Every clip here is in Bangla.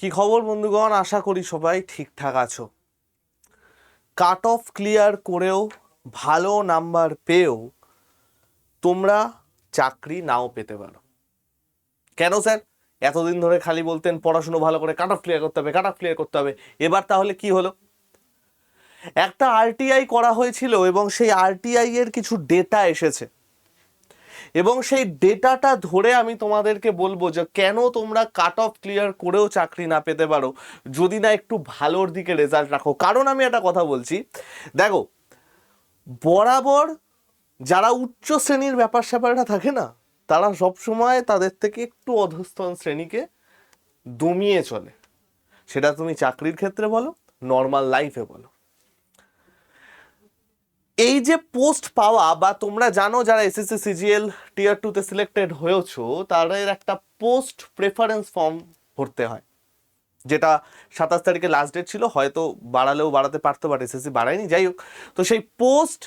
কি খবর, বন্ধুগণ? আশা করি সবাই ঠিকঠাক আছো। কাট অফ ক্লিয়ার করেও ভালো নাম্বার পেয়েও তোমরা চাকরি নাও পেতে পারো। কেন স্যার? এতদিন ধরে খালি বলতেন, পড়াশুনো ভালো করে কাট অফ ক্লিয়ার করতে হবে কাট অফ ক্লিয়ার করতে হবে। এবার তাহলে কি হলো? একটা আরটিআই করা হয়েছিল এবং সেই আরটিআই এর কিছু ডেটা এসেছে। এবং সেই ডেটাটা ধরে আমি তোমাদেরকে বলব যে কেন তোমরা কাট অফ ক্লিয়ার করেও চাকরি না পেতে পারো, যদি না একটু ভালোর দিকে রেজাল্ট রাখো। কারণ আমি একটা কথা বলছি, দেখো, বরাবর যারা উচ্চ শ্রেণির ব্যাপার স্যাপারটা থাকে না, তারা সবসময় তাদের থেকে একটু অধস্তন শ্রেণীকে দমিয়ে চলে। সেটা তুমি চাকরির ক্ষেত্রে বলো নর্মাল লাইফে বলো। এই যে পোস্ট পাওয়া বা তোমরা জানো যারা এসএসসি, সিজিএল টিয়ার টুতে সিলেক্টেড হয়েছো তাদের একটা পোস্ট প্রেফারেন্স ফর্ম ভরতে হয়। যেটা সাতাশ তারিখে লাস্ট ডেট ছিল, হয়তো বাড়ালেও বাড়াতে পারতো বাট এসএসসি বাড়ায়নি। যাই হোক, তো সেই পোস্ট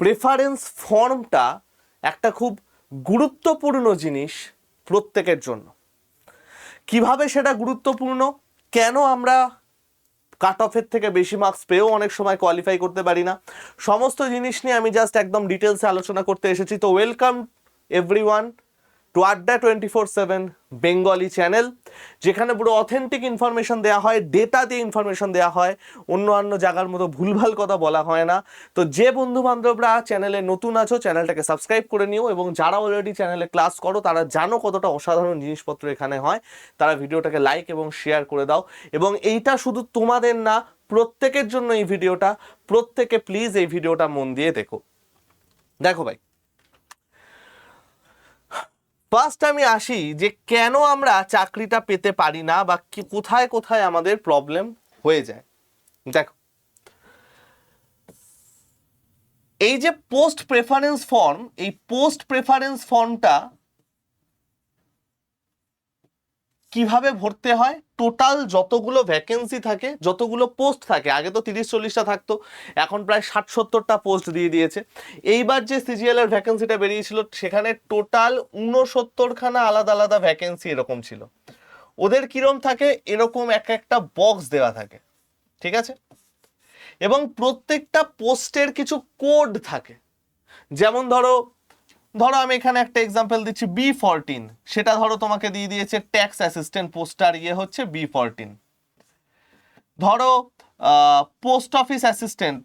প্রেফারেন্স ফর্মটা একটা খুব গুরুত্বপূর্ণ জিনিস প্রত্যেকের জন্য। কীভাবে সেটা গুরুত্বপূর্ণ? কেন আমরা কাট অফের থেকে বেশি মার্কস পেয়েও অনেক সময় কোয়ালিফাই করতে পারি না। সমস্ত জিনিস নিয়ে আমি জাস্ট একদম ডিটেলসে আলোচনা করতে এসেছি। তো welcome every to Adda twenty four seven Bengali channel যেখানে পুরো অথেন্টিক ইনফরমেশন দেওয়া হয় ডেটা দিয়ে ইনফরমেশন দেওয়া হয় অন্য অন্য জায়গার মতো ভুলভাল কথা বলা হয় না। তো যে বন্ধু বান্ধবরা চ্যানেলে নতুন আছো চ্যানেলটাকে সাবস্ক্রাইব করে নিও এবং যারা অলরেডি চ্যানেলে ক্লাস করো, তারা জানো কতটা অসাধারণ জিনিসপত্র এখানে হয়। তারা ভিডিওটাকে লাইক এবং শেয়ার করে দাও। এবং এইটা শুধু তোমাদের না, প্রত্যেকের জন্য এই ভিডিওটা, প্রত্যেকে প্লিজ এই ভিডিওটা মন দিয়ে দেখো। দেখো ভাই ফার্স্ট আমি আসি যে কেন আমরা চাকরিটা পেতে পারি না বা কোথায় কোথায় আমাদের প্রবলেম হয়ে যায়। দেখো। এই যে পোস্ট প্রেফারেন্স ফর্ম এই পোস্ট প্রেফারেন্স ফর্মটা কীভাবে ভরতে হয়? টোটাল যতগুলো ভ্যাকেন্সি থাকে, যতগুলো পোস্ট থাকে, আগে তো তিরিশ, চল্লিশটা থাকতো, এখন প্রায় ষাট, সত্তরটা পোস্ট দিয়ে দিয়েছে। এইবার যে সিজিএল এর ভ্যাকেন্সিটা বেরিয়েছিল, সেখানে টোটাল উনসত্তরখানা আলাদা আলাদা ভ্যাকেন্সি এরকম ছিল। ওদের কিরম থাকে? এরকম এক একটা বক্স দেওয়া থাকে। ঠিক আছে? এবং প্রত্যেকটা পোস্টের কিছু কোড থাকে। যেমন ধরো ধরো আমি এখানে একটা এক্সাম্পল দিচ্ছি বি ফরটিন সেটা ধরো তোমাকে দিয়ে দিয়েছে ট্যাক্স অ্যাসিস্ট্যান্ট পোস্টার ইয়ে হচ্ছে বি ফরটিন ধরো পোস্ট অফিস অ্যাসিস্ট্যান্ট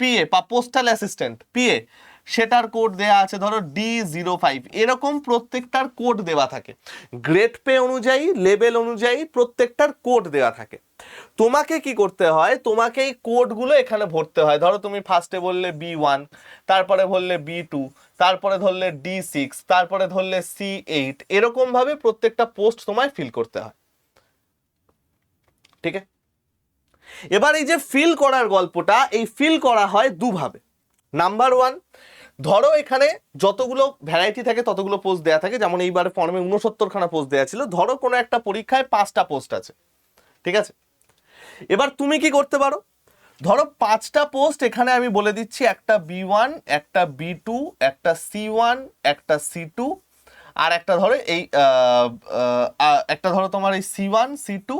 পিএ বা পোস্টাল অ্যাসিস্ট্যান্ট পিএ সেটার কোড দেওয়া আছে, ধরো ডি জিরো ফাইভ এরকম প্রত্যেকটার কোড দেওয়া থাকে। গ্রেড পে অনুযায়ী লেভেল অনুযায়ী প্রত্যেকটার কোড দেওয়া থাকে। তোমাকে কি করতে হয়? তোমাকে এই কোডগুলো এখানে ভরতে হয়। ধরো তুমি ফার্স্টে বললে বি ওয়ান তারপরে বললে বি টু তারপরে ধরলে ডি সিক্স তারপরে ধরলে সি এইট এরকমভাবে প্রত্যেকটা পোস্ট তোমায় ফিল করতে হয়। ঠিক আছে? এবার এই যে ফিল করার গল্পটা, এই ফিল করা হয় দুভাবে। নাম্বার ওয়ান ধরো এখানে যতগুলো ভ্যারাইটি থাকে, ততগুলো পোস্ট দেওয়া থাকে। যেমন এইবারে ফর্মে উনসত্তরখানা পোস্ট দেওয়া ছিল। ধরো কোনো একটা পরীক্ষায় পাঁচটা পোস্ট আছে। ঠিক আছে? এবার তুমি কি করতে পারো? ধরো পাঁচটা পোস্ট এখানে আমি বলে দিচ্ছি, একটা বি ওয়ান একটা বি টু একটা সি ওয়ান একটা সি টু আর একটা ধরো এই একটা ধরো তোমার এই C one C two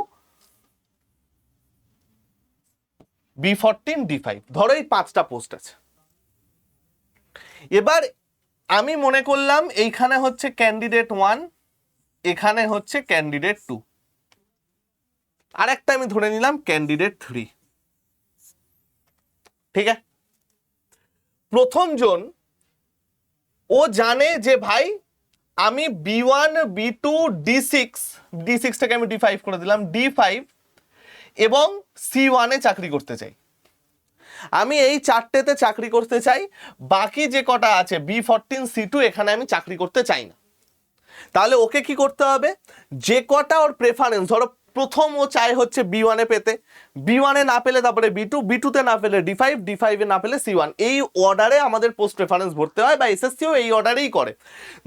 B fourteen D five ধরো এই পাঁচটা পোস্ট আছে। এবার আমি মনে করলাম এইখানে হচ্ছে ক্যান্ডিডেট ওয়ান এখানে হচ্ছে ক্যান্ডিডেট টু আর একটা আমি ধরে নিলাম ক্যান্ডিডেট থ্রি ঠিক আছে? প্রথম জন, ও জানে যে ভাই, আমি B one B two D six D সিক্সটাকে আমি ডি ফাইভ করে দিলাম ডি ফাইভ এবং সি ওয়ানে চাকরি করতে চাই। আমি এই চারটেতে চাকরি করতে চাই, বাকি যে কটা আছে বি ফোরটিন সি টু এখানে আমি চাকরি করতে চাই না। তাহলে ওকে কি করতে হবে? যে কটা ওর প্রেফারেন্স ধরো প্রথম ও চায় হচ্ছে বি ওয়ানে পেতে। বি ওয়ানে না পেলে তারপরে বি টু বি টুতে না পেলে ডি ফাইভ ডি ফাইভে না পেলে সি ওয়ান এই অর্ডারে আমাদের পোস্ট প্রেফারেন্স ভরতে হয় বা এসএসসিও এই অর্ডারেই করে।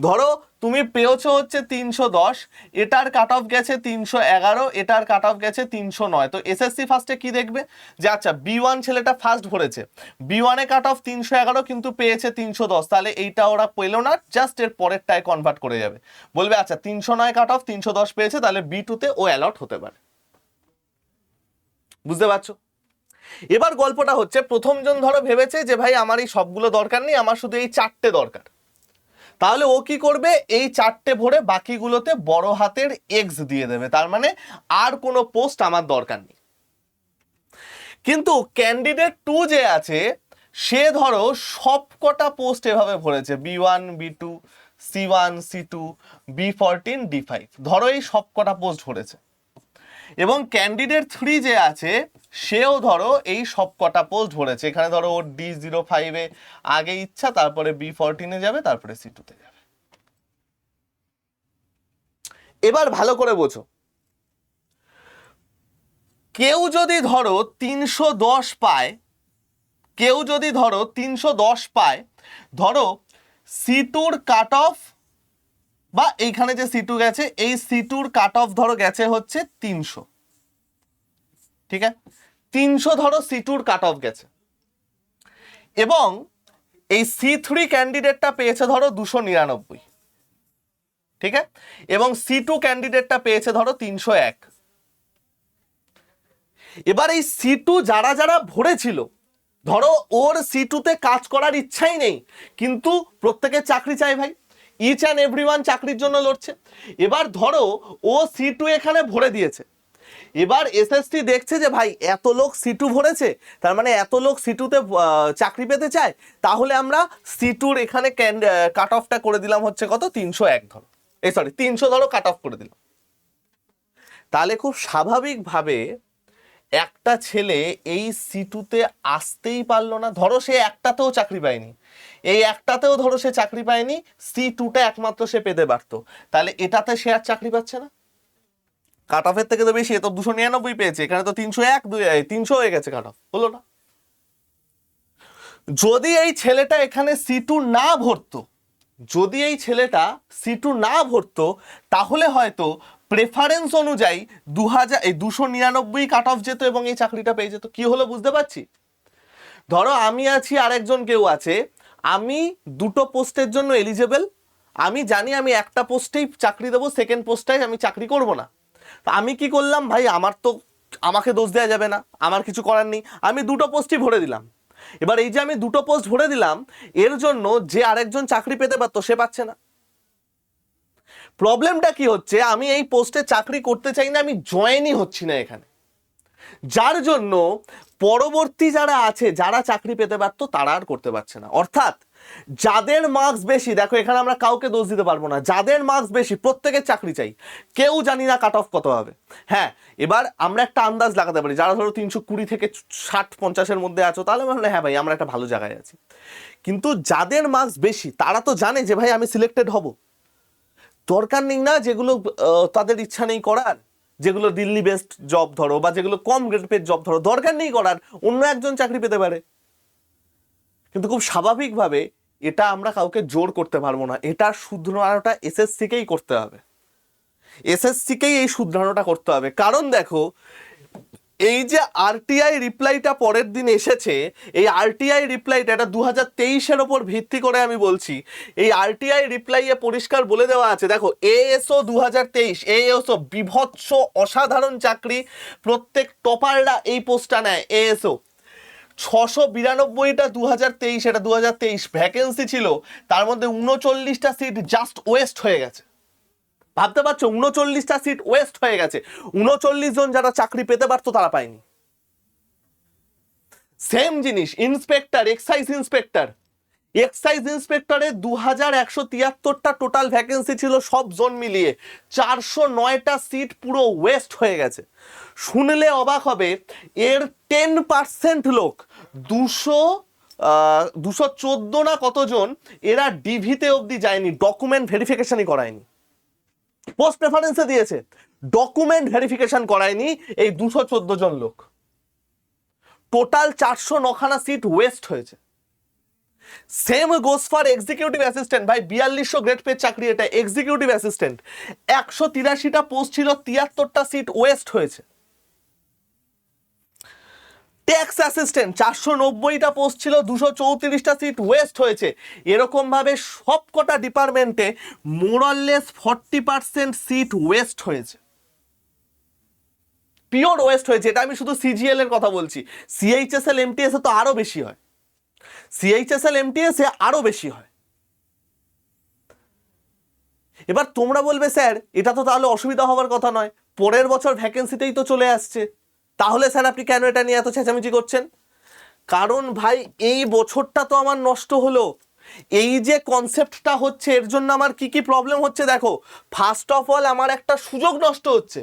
ধরো তুমি পেয়েছ হচ্ছে তিনশো দশ, এটার কাট অফ গেছে তিনশো এগারো, এটার কাট অফ গেছে তিনশো নয়। তো এসএসসি ফার্স্টে কি দেখবে? যে আচ্ছা বি ওয়ান ছেলেটা ফার্স্ট ভরেছে বি ওয়ানে কাট অফ তিনশো এগারো, কিন্তু পেয়েছে তিনশো দশ। তাহলে এইটা ওরা পেল না জাস্ট এর পরেরটায় কনভার্ট করে যাবে। বলবে আচ্ছা তিনশো নয় কাট অফ তিনশো দশ পেয়েছে, তাহলে বি টুতে ও অ্যালট হতে পারে। বুঝতে পারছ? এবার গল্পটা হচ্ছে, প্রথমজন ধরো ভেবেছে যে, ভাই, আমার এই সবগুলো দরকার নেই, আমার শুধু এই চারটে দরকার। তাহলে ও কি করবে? এই চারটে ভরে বাকিগুলোতে বড় হাতের এক্স দিয়ে দেবে। তার মানে আর কোনো পোস্ট আমার দরকার নেই। কিন্তু ক্যান্ডিডেট টু যে আছে, সে ধরো সবকটা পোস্ট এভাবে ভরেছে। B one B two C one C two B fourteen D five ধরো এই সবকটা পোস্ট ভরেছে। এবং ক্যান্ডিডেট থ্রি যে আছে, সেও ধরো এই সব কটা পোস্ট ভরেছে এখানে ধরো ওর ডি জিরো ফাইভে আগে ইচ্ছা, তারপরে বি ফোরটিনে যাবে, তারপরে সি টুতে যাবে। এবার ভালো করে বোঝো। কেউ যদি ধরো তিনশো দশ পায়, কেউ যদি ধরো তিনশো দশ পায়, ধরো সি টুর কাট অফ বা এইখানে যে সিটু গেছে, এই সিটুর কাট অফ ধরো গেছে হচ্ছে তিনশো। ঠিক আছে? তিনশো ধরো সিটুর কাট অফ গেছে। এবং এই সি থ্রি ক্যান্ডিডেটটা পেয়েছে ধরো দুশো নিরানব্বই। ঠিক আছে? এবং সি টু ক্যান্ডিডেটটা পেয়েছে ধরো তিনশো এক। এবার এই সি টু যারা যারা ভরেছিল, ধরো ওর সি টুতে কাজ করার ইচ্ছাই নেই, কিন্তু প্রত্যেকের চাকরি চাই ভাই। ইচ অ্যান্ড এভরিওয়ান চাকরির জন্য লড়ছে। এবার ধরো, ও সি টু এখানে ভরে দিয়েছে। এবার এসএসটি দেখছে যে, ভাই, এত লোক সি টু ভরেছে, তার মানে এত লোক সি টুতে চাকরি পেতে চায়, তাহলে আমরা সি টুর এখানে কাট অফটা করে দিলাম হচ্ছে কত? তিনশো এক ধরো। এই সরি তিনশো ধরো কাট অফ করে দিলাম। তাহলে খুব স্বাভাবিকভাবে একটা ছেলে এই সিটুতে আসতেই পারল না। ধরো সে একটাতেও চাকরি পায়নি। এই একটাতেও ধরো সে চাকরি পায়নি সি টুটা একমাত্র সে পেতে পারতো। তাহলে এটাতে সে আর চাকরি পাচ্ছে না? কাট অফের থেকে তো বেশি, এ তো দুশো নিরানব্বই পেয়েছে, এখানে তো তিনশো এক, দুই তিনশো হয়ে গেছে কাট অফ হলো না? যদি এই ছেলেটা এখানে সি টু না ভরতো, যদি এই ছেলেটা সি টু না ভরতো, তাহলে হয়তো প্রেফারেন্স অনুযায়ী দু হাজার এই দুশো নিরানব্বই কাট অফ যেত এবং এই চাকরিটা পেয়ে যেত, কি হলো বুঝতে পারছি? ধরো আমি আছি আরেকজন কেউ আছে, আমি দুটো পোস্টের জন্য এলিজেবল আমি জানি আমি একটা পোস্টেই চাকরি দেবো সেকেন্ড পোস্টটাই আমি চাকরি করব না। তো আমি কি করলাম, ভাই আমার তো আমাকে দোষ দেওয়া যাবে না, আমার কিছু করার নেই, আমি দুটো পোস্টই ভরে দিলাম। এবার এই যে আমি দুটো পোস্ট ভরে দিলাম, এর জন্য যে আরেকজন চাকরি পেতে পারতো, সে পাচ্ছে না। প্রবলেমটা কি হচ্ছে? আমি এই পোস্টে চাকরি করতে চাই না, আমি জয়েনই হচ্ছি না এখানে। যার জন্য পরবর্তী যারা আছে, যারা চাকরি পেতে পারতো তারা আর করতে পারছে না। অর্থাৎ, যাদের মার্কস বেশি, দেখো এখানে আমরা কাউকে দোষ দিতে পারব না, যাদের মার্কস বেশি, প্রত্যেকের চাকরি চাই। কেউ জানি না কাট অফ কত হবে। হ্যাঁ এবার আমরা একটা আন্দাজ লাগাতে পারি, যারা ধরো তিনশো কুড়ি থেকে ষাট পঞ্চাশের মধ্যে আছো, তাহলে আমরা হ্যাঁ ভাই, আমরা একটা ভালো জায়গায় আছি। কিন্তু যাদের মার্কস বেশি, তারা তো জানে যে, ভাই, আমি সিলেক্টেড হব। দরকার নেই না যেগুলো তাদের ইচ্ছা নেই করার। যেগুলো দিল্লি বেস্ট জব ধরো বা যেগুলো কম গ্রেড পেড জব ধরো, দরকার নেই করার, অন্য একজন চাকরি পেতে পারে। কিন্তু খুব স্বাভাবিকভাবে এটা আমরা কাউকে জোর করতে পারব না। এটা শুধরানোটা এসএসসিকেই করতে হবে। এসএসসিকেই এই শুধরানোটা করতে হবে। কারণ দেখো এই যে আরটিআই রিপ্লাইটা পরের দিন এসেছে, এই আরটিআই রিপ্লাইটা এটা দু হাজার তেইশের ওপর ভিত্তি করে আমি বলছি। এই আরটিআই রিপ্লাইয়ে পরিষ্কার বলে দেওয়া আছে, দেখো এএসও দু হাজার তেইশ এএসও বিভৎস অসাধারণ চাকরি, প্রত্যেক টপাররা এই পোস্টটা নেয় এএসও ছশো বিরানব্বইটা দু হাজার তেইশ, এটা দু হাজার তেইশ ভ্যাকেন্সি ছিল, তার মধ্যে উনচল্লিশটা সিট জাস্ট ওয়েস্ট হয়ে গেছে। ভাবতে পারছ, উনচল্লিশটা সিট ওয়েস্ট হয়ে গেছে। উনচল্লিশ জন যারা চাকরি পেতে পারতো, তারা পায়নি। সেম জিনিস ইন্সপেক্টর এক্সাইজ ইন্সপেক্টর এক্সাইজ ইন্সপেক্টরে দু হাজার একশো তিয়াত্তরটা টোটাল ভ্যাকেন্সি ছিল সব জোন মিলিয়ে। চারশো নয়টা সিট পুরো ওয়েস্ট হয়ে গেছে। শুনলে অবাক হবে, এর টেন পার্সেন্ট লোক, দুশো দুশো চোদ্দ না কতজন, এরা ডিভিতে অবধি যায়নি ডকুমেন্ট ভেরিফিকেশনই করায়নি। পোস্ট প্রেফারেন্সে দিয়েছে। ডকুমেন্ট ভেরিফিকেশন করায়নি এই দুশো চোদ্দ জন লোক। টোটাল চারশো নখানা সিট ওয়েস্ট হয়েছে। Same goes for executive assistant ভাই, বিয়াল্লিশশো গ্রেড পে চাকরি এটা। এক্সিকিউটিভ অ্যাসিস্ট্যান্ট একশো তিরাশিটা পোস্ট ছিল, তিয়াত্তরটা সিট ওয়েস্ট হয়েছে। ট্যাক্স অ্যাসিস্ট্যান্ট চারশো নব্বইটা পোস্ট ছিল, দুশো চৌত্রিশটা সিট ওয়েস্ট হয়েছে। এরকমভাবে সবকটা ডিপার্টমেন্টে more or less forty percent seat waste হয়েছে। পিওর ওয়েস্ট হয়েছে, এটা আমি শুধু সিজিএল এর কথা বলছি। সিএইচএসএল এমটিএস এ তো আরও বেশি হয়। সিএইচএসএল এমটিএস এ আরও বেশি হয়। এবার তোমরা বলবে, স্যার, এটা তো তাহলে অসুবিধা হওয়ার কথা নয়। পরের বছর ভ্যাকেন্সিতেই তো চলে আসছে। তাহলে স্যার আপনি কেন এটা নিয়ে এত চেঁচামেচি করছেন? কারণ ভাই, এই বছরটা তো আমার নষ্ট হলো। এই যে কনসেপ্টটা হচ্ছে, এর জন্য আমার কি কি প্রবলেম হচ্ছে দেখো। ফার্স্ট অফ অল আমার একটা সুযোগ নষ্ট হচ্ছে।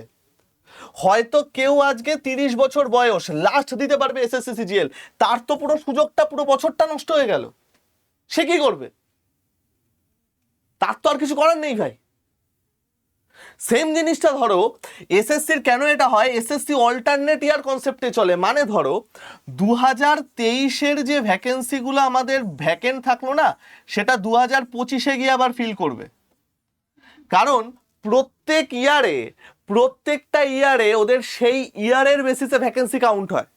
হয়তো কেউ আজকে তিরিশ বছর বয়স লাস্ট দিতে পারবে এস এসএসসি সিজিএল তার তো পুরো সুযোগটা, পুরো বছরটা নষ্ট হয়ে গেল। সে কি করবে? তার তো আর কিছু করার নেই ভাই। সেম জিনিসটা ধরো এসএসসির কেন এটা হয়? এসএসসি অল্টারনেট ইয়ার কনসেপ্টে চলে। মানে ধরো দু হাজার তেইশের যে ভ্যাকেন্সিগুলো আমাদের ভ্যাকেন্ট থাকল না, সেটা দু হাজার পঁচিশে গিয়ে আবার ফিল করবে। কারণ প্রত্যেক ইয়ারে প্রত্যেকটা ইয়ারে ওদের সেই ইয়ারের বেসিসে ভ্যাকেন্সি কাউন্ট হয়।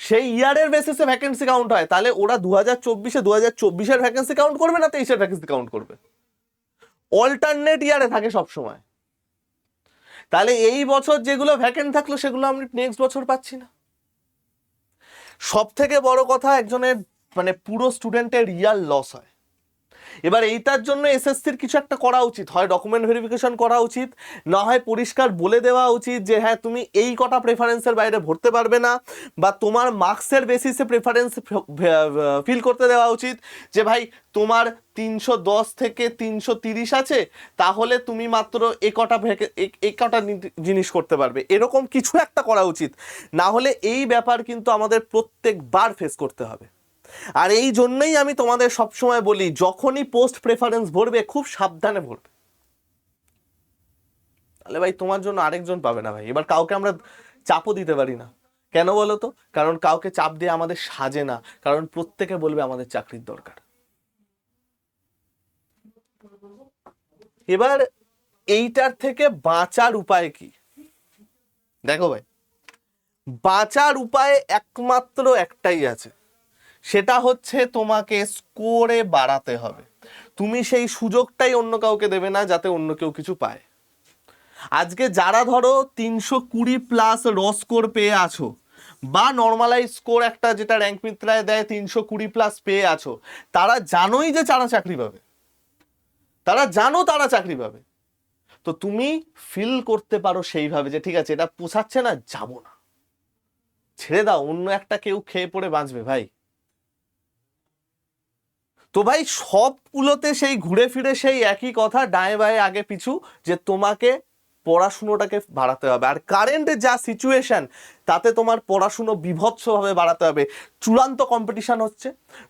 সেই ইয়ারের বেসিসে ভ্যাকেন্সি কাউন্ট হয়। তাহলে ওরা দু হাজার চব্বিশে দু হাজার চব্বিশের ভ্যাকেন্সি কাউন্ট করবে না তেইশের ভ্যাকেন্সি কাউন্ট করবে? অল্টারনেট ইয়ারে থাকে সব সময় তাহলে এই বছর যেগুলো ভ্যাকেন্ট থাকল সেগুলো আমি নেক্সট বছর পাচ্ছি না। সব থেকে বড় কথা একজনের মানে পুরো স্টুডেন্টের রিয়াল লস হয়। এবার এইটার জন্য এসএসসির কিছু একটা করা উচিত। হয় ডকুমেন্ট ভেরিফিকেশন করা উচিত, না হয় পরিষ্কার বলে দেওয়া উচিত যে হ্যাঁ তুমি এই কটা প্রেফারেন্সের বাইরে ভরতে পারবে না বা তোমার মার্কসের বেসিসে প্রেফারেন্স ফিল করতে দেওয়া উচিত যে, ভাই, তোমার তিনশো দশ থেকে তিনশো তিরিশ আছে, তাহলে তুমি মাত্র এ কটা এ কটা জিনিস করতে পারবে। এরকম কিছু একটা করা উচিত। না হলে এই ব্যাপার কিন্তু আমাদের প্রত্যেকবার ফেস করতে হবে। আর এই জন্যই আমি তোমাদের সবসময় বলি, যখনই পোস্ট প্রেফারেন্স ভরবে, খুব সাবধানে ভরবে। তাহলে ভাই, তোমার জন্য আরেকজন পাবে না ভাই। এবার কাউকে আমরা চাপও দিতে পারি না। কেন বলো তো? কারণ কাউকে চাপ দিয়ে আমাদের সাজে না। কারণ প্রত্যেকে বলবে আমাদের চাকরির দরকার। এবার এইটার থেকে বাঁচার উপায় কি? দেখো ভাই, বাঁচার উপায় একমাত্র একটাই আছে। সেটা হচ্ছে তোমাকে স্কোরে বাড়াতে হবে। তুমি সেই সুযোগটাই অন্য কাউকে দেবে না যাতে অন্য কেউ কিছু পায়। আজকে যারা ধরো তিনশো কুড়ি প্লাস র স্কোর পেয়ে আছো বা নর্মালাইজ স্কোর একটা যেটা র্যাঙ্ক মিত্রায় দেয় তিনশো কুড়ি প্লাস পেয়ে আছো, তারা জানোই যে তারা চাকরি পাবে। তারা জানো তারা চাকরি পাবে। তো তুমি ফিল করতে পারো সেইভাবে যে ঠিক আছে, এটা পোষাচ্ছে না, যাব না। ছেড়ে দাও, অন্য একটা কেউ খেয়ে পড়ে বাঁচবে, ভাই। তো ভাই, সবগুলোতে সেই ঘুরে ফিরে সেই একই কথা ডায়ে বায়ে আগে পিছু, যে তোমাকে পড়াশুনোটাকে বাড়াতে হবে। আর কারেন্ট যা সিচুয়েশান তাতে তোমার পড়াশুনো বিভৎসভাবে বাড়াতে হবে। চূড়ান্ত কম্পিটিশান হচ্ছে।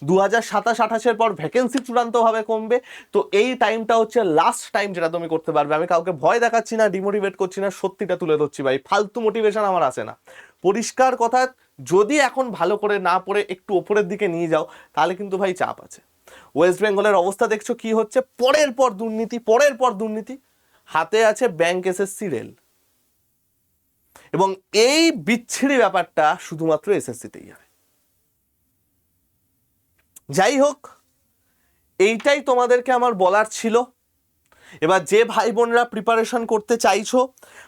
দু হাজার সাতাশ, আঠাশের পর ভ্যাকেন্সি চূড়ান্তভাবে কমবে। তো এই টাইমটা হচ্ছে লাস্ট টাইম যেটা তুমি করতে পারবে। আমি কাউকে ভয় দেখাচ্ছি না ডিমোটিভেট করছি না, সত্যিটা তুলে ধরছি ভাই। ফালতু মোটিভেশন আমার আসে না। পরিষ্কার কথা, যদি এখন ভালো করে না পড়ে একটু ওপরের দিকে নিয়ে যাও, তাহলে কিন্তু ভাই চাপ আছে। ওয়েস্ট বেঙ্গলের অবস্থা দেখছ কি হচ্ছে? পরের পর দুর্নীতি, পরের পর দুর্নীতি। হাতে আছে ব্যাংক এসএসসি রেল এবং এই বিচ্ছিরি ব্যাপারটা শুধুমাত্র এসএসসিতেই হয়। যাই হোক, এইটাই তোমাদেরকে আমার বলার ছিল। এবার যে ভাই বোনরা প্রিপারেশন করতে চাইছো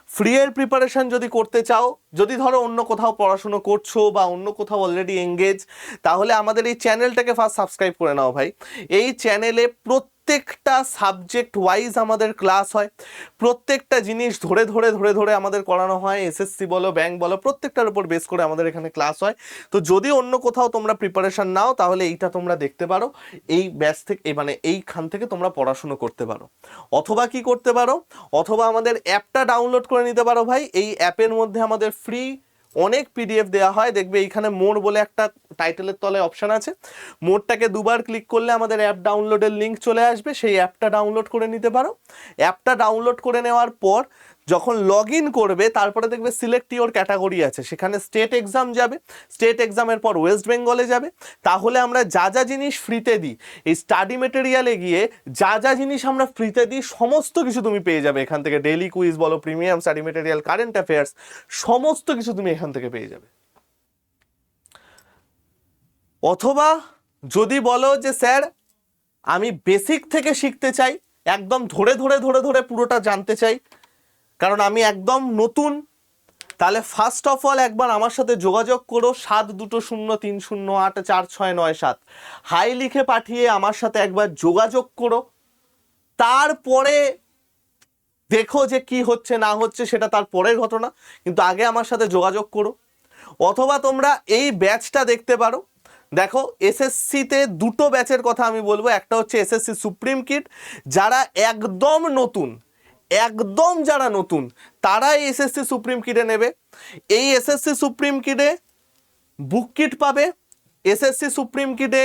ফ্রি এর প্রিপারেশন যদি করতে চাও যদি ধরো অন্য কোথাও পড়াশুনো করছ বা অন্য কোথাও অলরেডি এঙ্গেজ তাহলে আমাদের এই চ্যানেলটাকে ফার্স্ট সাবস্ক্রাইব করে নাও ভাই। এই চ্যানেলে প্রত্যেকটা সাবজেক্ট ওয়াইজ আমাদের ক্লাস হয়। প্রত্যেকটা জিনিস ধরে ধরে ধরে ধরে আমাদের করানো হয়। এসএসসি বলো ব্যাংক বলো, প্রত্যেকটার উপর বেস করে আমাদের এখানে ক্লাস হয়। তো যদি অন্য কোথাও তোমরা প্রিপারেশান নাও, তাহলে এইটা তোমরা দেখতে পারো। এই ব্যাচ থেকে মানে এইখান থেকে তোমরা পড়াশুনো করতে পারো। অথবা কি করতে পারো? অথবা আমাদের অ্যাপটা ডাউনলোড করে নিতে পারো ভাই। এই অ্যাপের মধ্যে আমাদের ফ্রি অনেক পিডিএফ দেওয়া হয়। দেখবে এইখানে মোড় বলে একটা টাইটেলের তলায় অপশান আছে। মোড়টাকে দুবার ক্লিক করলে আমাদের অ্যাপ ডাউনলোডের লিঙ্ক চলে আসবে। সেই অ্যাপটা ডাউনলোড করে নিতে পারো। অ্যাপটা ডাউনলোড করে নেওয়ার পর যখন লগ করবে, তারপরে দেখবে সিলেক্ট ইওর ক্যাটাগরি আছে। সেখানে স্টেট এক্সাম যাবে। স্টেট এক্সামের পর ওয়েস্ট বেঙ্গলে যাবে। তাহলে আমরা যা যা জিনিস ফ্রিতে দিই, এই স্টাডি মেটেরিয়ালে গিয়ে যা যা জিনিস আমরা ফ্রিতে দিই, সমস্ত কিছু তুমি পেয়ে যাবে। এখান থেকে ডেইলি কুইজ বলো premium study material current affairs সমস্ত কিছু তুমি এখান থেকে পেয়ে যাবে। অথবা যদি বলো যে, স্যার, আমি বেসিক থেকে শিখতে চাই, একদম ধরে ধরে ধরে ধরে পুরোটা জানতে চাই কারণ আমি একদম নতুন। তাহলে ফার্স্ট অফ অল একবার আমার সাথে যোগাযোগ করো সাত দুটো শূন্য তিন শূন্য আট চার ছয় নয় সাত। হাই লিখে পাঠিয়ে আমার সাথে একবার যোগাযোগ করো। তারপরে দেখো যে কি হচ্ছে, না হচ্ছে, সেটা তার পরের ঘটনা। কিন্তু আগে আমার সাথে যোগাযোগ করো। অথবা তোমরা এই ব্যাচটা দেখতে পারো। দেখো, এসএসসিতে দুটো ব্যাচের কথা আমি বলব। একটা হচ্ছে এসএসসি সুপ্রিম কিট। যারা একদম নতুন একদম যারা নতুন, তারাই এসএসসি সুপ্রিম কিটে নেবে। এই এসএসসি সুপ্রিম কিটে বুক কিট পাবে, এসএসসি সুপ্রিম কিটে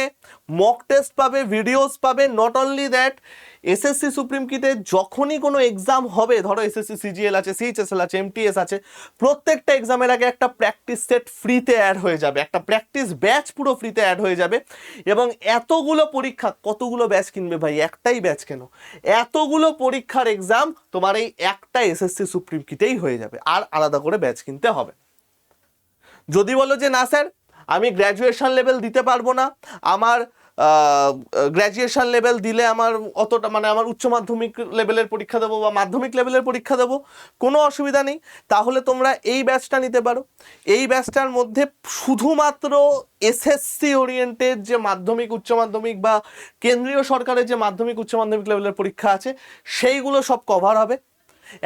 মক টেস্ট পাবে ভিডিওস পাবে not only that SSC supreme কিটে যখনই কোনো এক্সাম হবে, ধরো এসএসসি সিজিএল আছে সিএইচএসএল আছে এমটিএস আছে, প্রত্যেকটা এক্সামের আগে একটা প্র্যাকটিস সেট ফ্রিতে অ্যাড হয়ে যাবে। একটা প্র্যাকটিস ব্যাচ পুরো ফ্রিতে অ্যাড হয়ে যাবে। এবং এতগুলো পরীক্ষা, কতগুলো ব্যাচ কিনবে ভাই? একটাই ব্যাচ কেন? এতগুলো পরীক্ষার এক্সাম তোমার এই একটা এসএসসি সুপ্রিম কিটেই হয়ে যাবে। আর আলাদা করে ব্যাচ কিনতে হবে। যদি বলো যে না স্যার আমি গ্র্যাজুয়েশন লেভেল দিতে পারব না, আমার গ্র্যাজুয়েশন লেভেল দিলে আমার অতটা মানে আমার উচ্চ মাধ্যমিক লেভেলের পরীক্ষা দেবো বা মাধ্যমিক লেভেলের পরীক্ষা দেবো, কোনো অসুবিধা নেই। তাহলে তোমরা এই ব্যাচটা নিতে পারো। এই ব্যাচটার মধ্যে শুধুমাত্র এসএসসি ওরিয়েন্টেড যে মাধ্যমিক, উচ্চ মাধ্যমিক বা কেন্দ্রীয় সরকারের যে মাধ্যমিক, উচ্চ মাধ্যমিক লেভেলের পরীক্ষা আছে, সেইগুলো সব কভার হবে।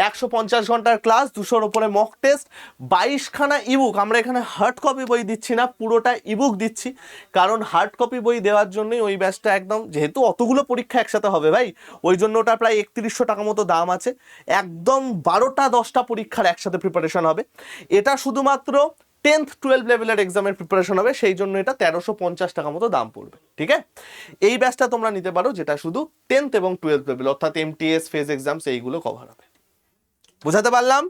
একশো পঞ্চাশ ঘণ্টার ক্লাস, দুশোর ওপরে মক টেস্ট বাইশখানা ইবুক আমরা এখানে হার্ড কপি বই দিচ্ছি না, পুরোটা ইবুক দিচ্ছি। কারণ হার্ড কপি বই দেওয়ার জন্যই ওই ব্যাচটা একদম, যেহেতু অতগুলো পরীক্ষা একসাথে হবে ভাই, ওই জন্য ওটা প্রায় একত্রিশশো টাকা মতো দাম আছে। একদম বারোটা, দশটা পরীক্ষার একসাথে প্রিপারেশন হবে। এটা শুধুমাত্র টেন্থ টুয়েলভ লেভেলের এক্সামের প্রিপারেশন হবে, সেই জন্য এটা তেরোশো পঞ্চাশ টাকা মতো দাম পড়বে, ঠিক আছে? এই ব্যাচটা তোমরা নিতে পারো, যেটা শুধু টেন্থ এবং টুয়েলভ লেভেল অর্থাৎ এমটিএস ফেজ এক্সামস এইগুলো কভার হবে। বুঝাতে পারলাম?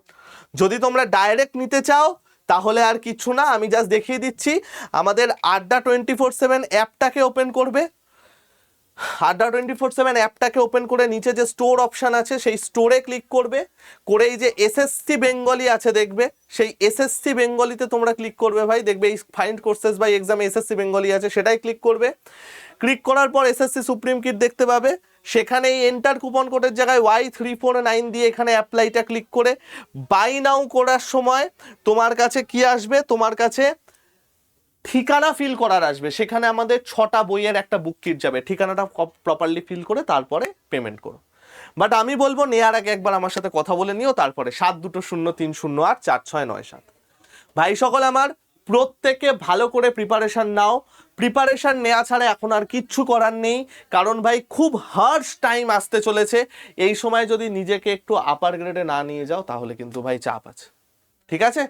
যদি তোমরা ডাইরেক্ট নিতে চাও, তাহলে আর কিছু না, আমি জাস্ট দেখিয়ে দিচ্ছি। আমাদের আড্ডা টোয়েন্টি ফোর সেভেন অ্যাপটাকে ওপেন করবে। আড্ডা টোয়েন্টি ফোর সেভেন অ্যাপটাকে ওপেন করে নিচে যে স্টোর অপশান আছে, সেই স্টোরে ক্লিক করবে। করে এই যে এসএসসি বেঙ্গলি আছে, দেখবে। সেই এসএসসি বেঙ্গলিতে তোমরা ক্লিক করবে ভাই। দেখবে এই ফাইন্ড কোর্সেস বাই এক্সামে এসএসসি বেঙ্গলি আছে, সেটাই ক্লিক করবে। ক্লিক করার পর এসএসসি সুপ্রিম কিট দেখতে পাবে। সেখানে এই এন্টার কুপন কোডের জায়গায় ওয়াই থ্রি ফোর নাইন দিয়ে এখানে অ্যাপ্লাইটা ক্লিক করে বাই নাও করার সময় তোমার কাছে কি আসবে? তোমার কাছে ঠিকানা ফিল করার আসবে। সেখানে আমাদের ছটা বইয়ের একটা বুক কিট যাবে। ঠিকানাটা প্রপারলি ফিল করে তারপরে পেমেন্ট করো। বাট আমি বলব নেওয়ার আগে একবার আমার সাথে কথা বলে নিও, তারপরে সাত দুটো শূন্য তিন শূন্য আট চার ছয় নয় সাত। ভাই সকল আমার, প্রত্যেকে ভালো করে প্রিপারেশান নাও। প্রিপারেশন নেওয়া ছাড়া এখন আর কিচ্ছু করার নেই। কারণ ভাই, খুব হার্শ টাইম আসতে চলেছে। এই সময় যদি নিজেকে একটু আপার গ্রেডে না নিয়ে যাও, তাহলে কিন্তু ভাই চাপ আছে। ঠিক আছে?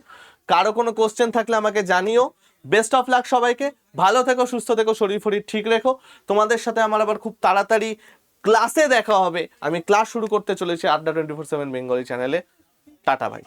কারও কোনো কোশ্চেন থাকলে আমাকে জানিও। বেস্ট অফ লাক সবাইকে। ভালো থেকো, সুস্থ থেকো, শরীর ফরির ঠিক রেখো। তোমাদের সাথে আমার আবার খুব তাড়াতাড়ি ক্লাসে দেখা হবে। আমি ক্লাস শুরু করতে চলেছি Adda twenty four seven Bengali চ্যানেলে টাটা ভাই।